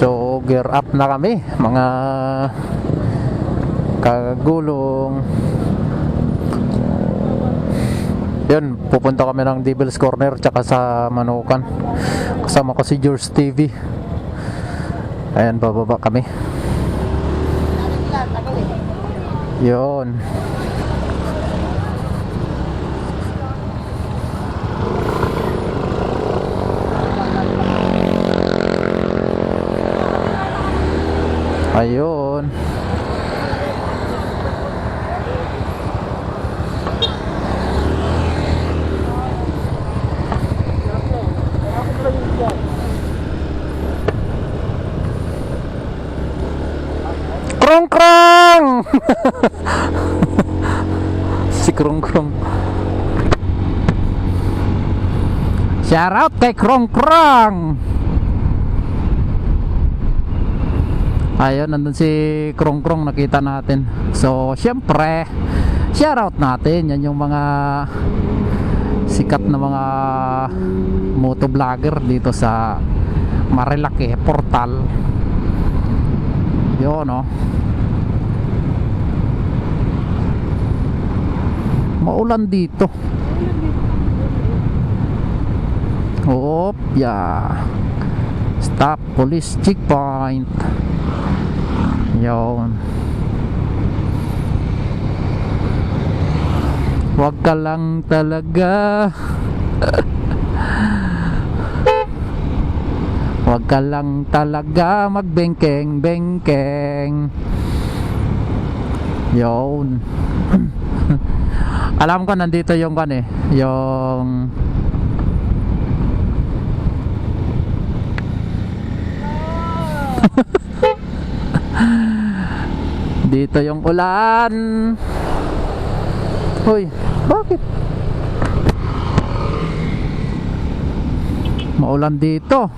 So, gear up na kami, mga kagulong. Yun, pupunta kami ng Devil's Corner tsaka sa Manukan. Kasama ko si George TV. Ayan, bababa kami. Yun. Ayun. Krong krong! si Krong Krong. Shout out kay Krong Krong! Ayun, nandun si Krong Krong nakita natin. So, syempre, shout out natin. Yan yung mga sikat na mga motovlogger dito sa Marilaki Portal. Yun, no? Maulan dito. Oop, yeah. Stop police checkpoint. Yun. Huwag ka lang talaga. Huwag ka lang talaga magbengkeng-bengkeng. Yun. Alam ko nandito yung kan eh, yung Dito yung ulan. Hoy, bakit? Maulan dito.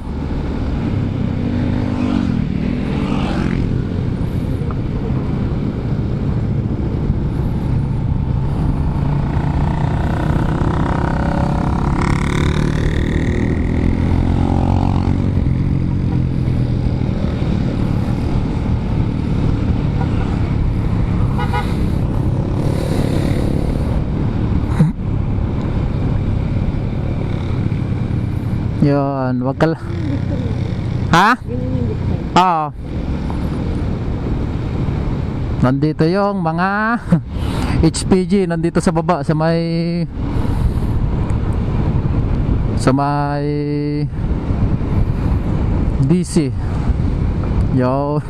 Yun, wag ka Ha? Oo. Nandito yung mga HPG nandito sa baba sa may sa may DC. Yun.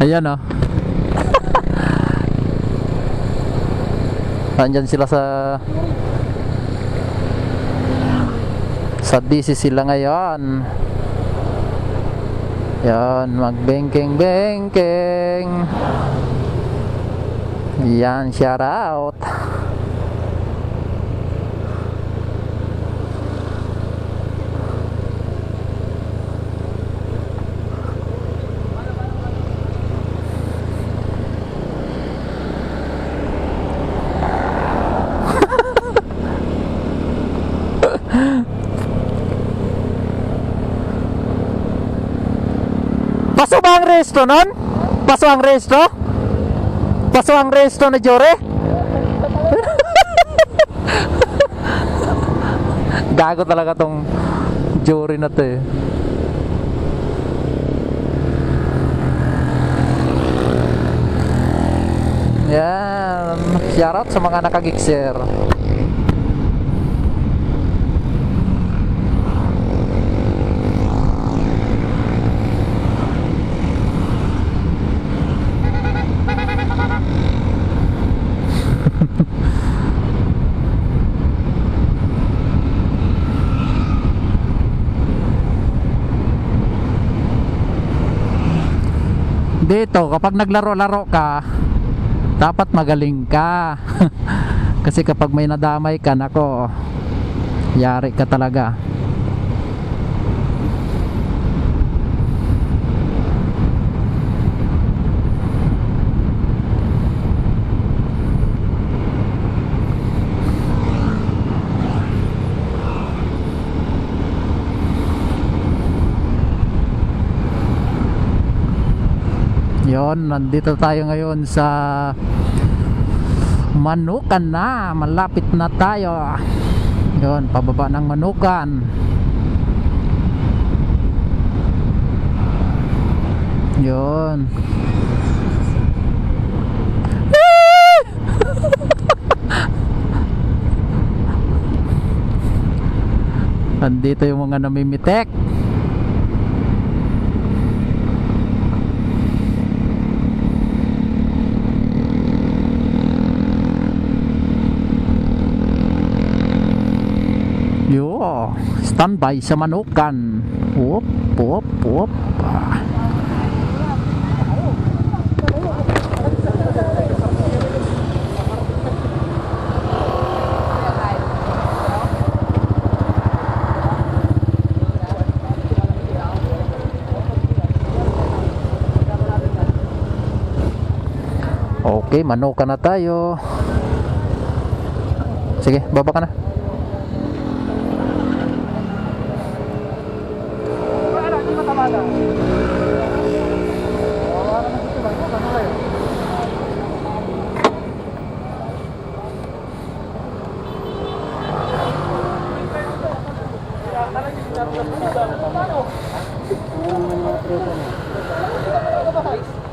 Ayan oh. Andyan sila sa sa DC sila ngayon. Yan magbengkeng bengkeng yan shout out Paso ba ang resto nun? Paso ang resto? Paso ang resto na Jore? Gago talaga tong Jory na to eh. Yan. Shoutout sa mga nakagikser. Dito, kapag naglaro-laro ka, dapat magaling ka. Kasi kapag may nadamay ka, nako, yari ka talaga. Yon, nandito tayo ngayon sa Manukan na. Malapit na tayo. Yon, pababa ng Manukan. Yon. Nandito yung mga namimitek. Standby sa manukan. Whoop, whoop, whoop. Okay, manukan na tayo. Sige, baba ka na. nada.